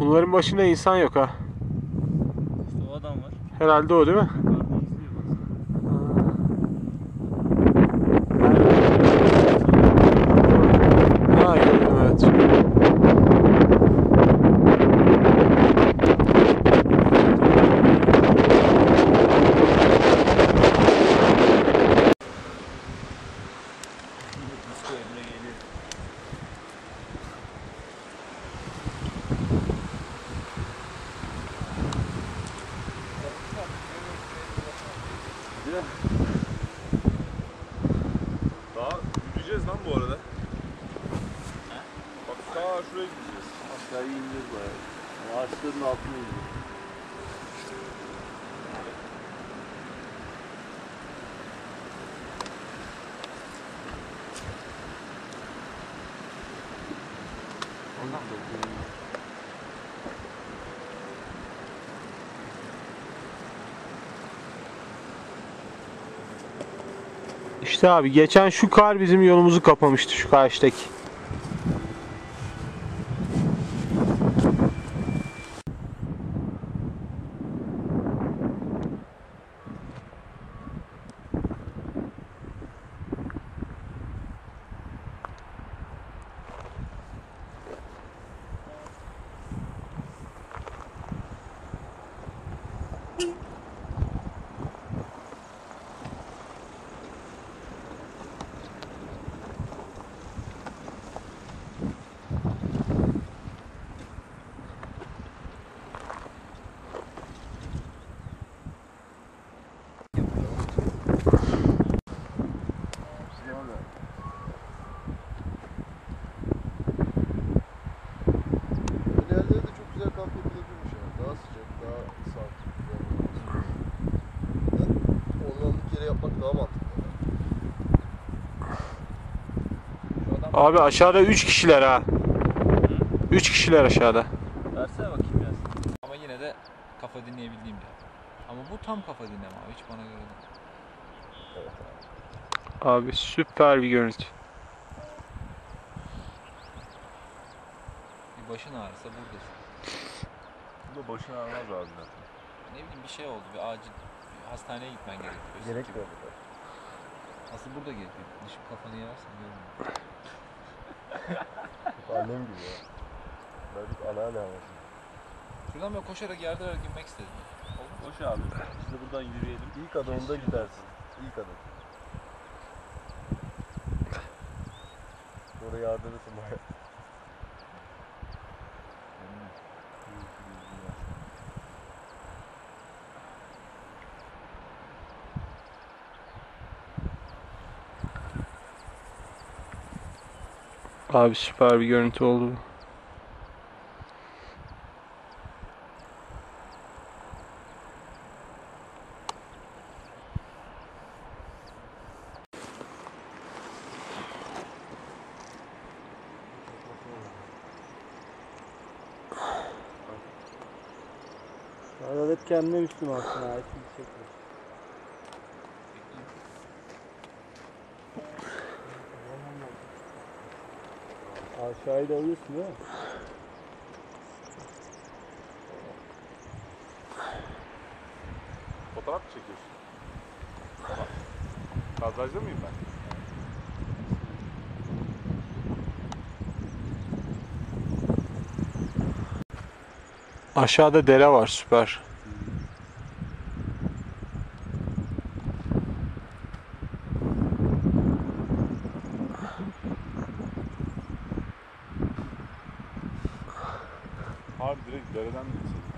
Bunların başında insan yok ha. İşte o adam var. Herhalde o değil mi? Ha gördüm evet. Bu arada. Bak sağa şuraya gideceğiz. Aşağıya ineceğiz bayağı. Ağaçların altına ineceğiz. Ondan da İşte abi geçen şu kar bizim yolumuzu kapamıştı şu karşıdaki. Böyle yerlerde de çok güzel kamp yapılabilirmiş yani. Daha sıcak, daha sakin. Yani ormanlık yere yapmak daha mantıklı. Abi aşağıda 3 kişiler ha. 3 kişiler aşağıda. versene bakayım biraz. Ama yine de kafa dinleyebildiğim bir yer. Ama bu tam kafa dinleme abi. Hiç bana göre değil. Abi süper bir görüntü. Bir başın ağrısa buradasın. Bu da başına ağrımaz abi zaten. Ne bileyim bir şey oldu. Bir acil hastaneye gitmen gerekiyor. Gerek yok. Asıl burada gerekiyor. Düşüp kafanı yersen görmüyor. Annem gibi ya. Birazcık anneanne havası. Şuradan böyle koşarak yardırarak inmek istedim. Boş abi. Biz de buradan yürüyelim. İlk adımında gidersin. İlk adım. Sonra yardırırsın baya. Abi süper bir görüntü oldu. Arada hep kendine aslında ait bir. Aşağıyı da alıyorsun değil mi? Fotoğraf mı çekiyorsun? Kadrajda mıyım ben? Aşağıda dere var süper. Harbi direkt dereden mi geçelim?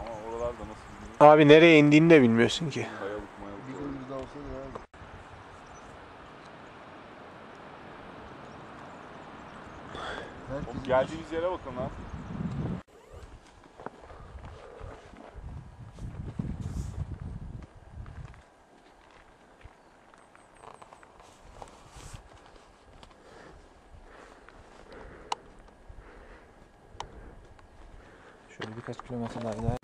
Ama oralarda nasıl bilmiyorum. Abi nereye indiğini de bilmiyorsun ki. Kayalık mayalık. Bir gün bizde olsaydı ya. Herkes Oğlum geldiğimiz yere bakın lan. Şöyle birkaç kilometre daha ileride.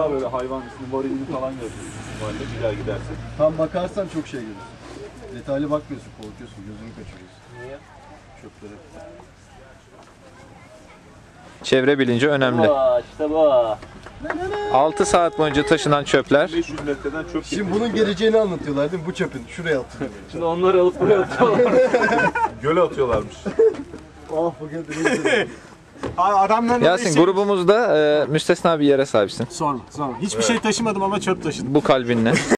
Daha böyle hayvan ismi, varilini falan görüyorsun. Mahalle bir daha gidersin. Tam bakarsan çok şey görürsün. Detaylı bakmıyorsun, korkuyorsun, gözünü kaçırıyorsun. Niye? Çöpleri. Çevre bilinci önemli. işte bu. 6 saat boyunca taşınan çöpler 500 metreden çöp Şimdi bunun geleceğini anlatıyorlar değil mi? Bu çöpün şuraya atılıyor. Şimdi onları alıp buraya atıyorlar. göle atıyorlarmış. oh bugün de. Adamların Yasin grubumuzda e, müstesna bir yere sahipsin. Sonra sonra. Hiçbir şey taşımadım ama çöp taşıdım. Bu kalbinle.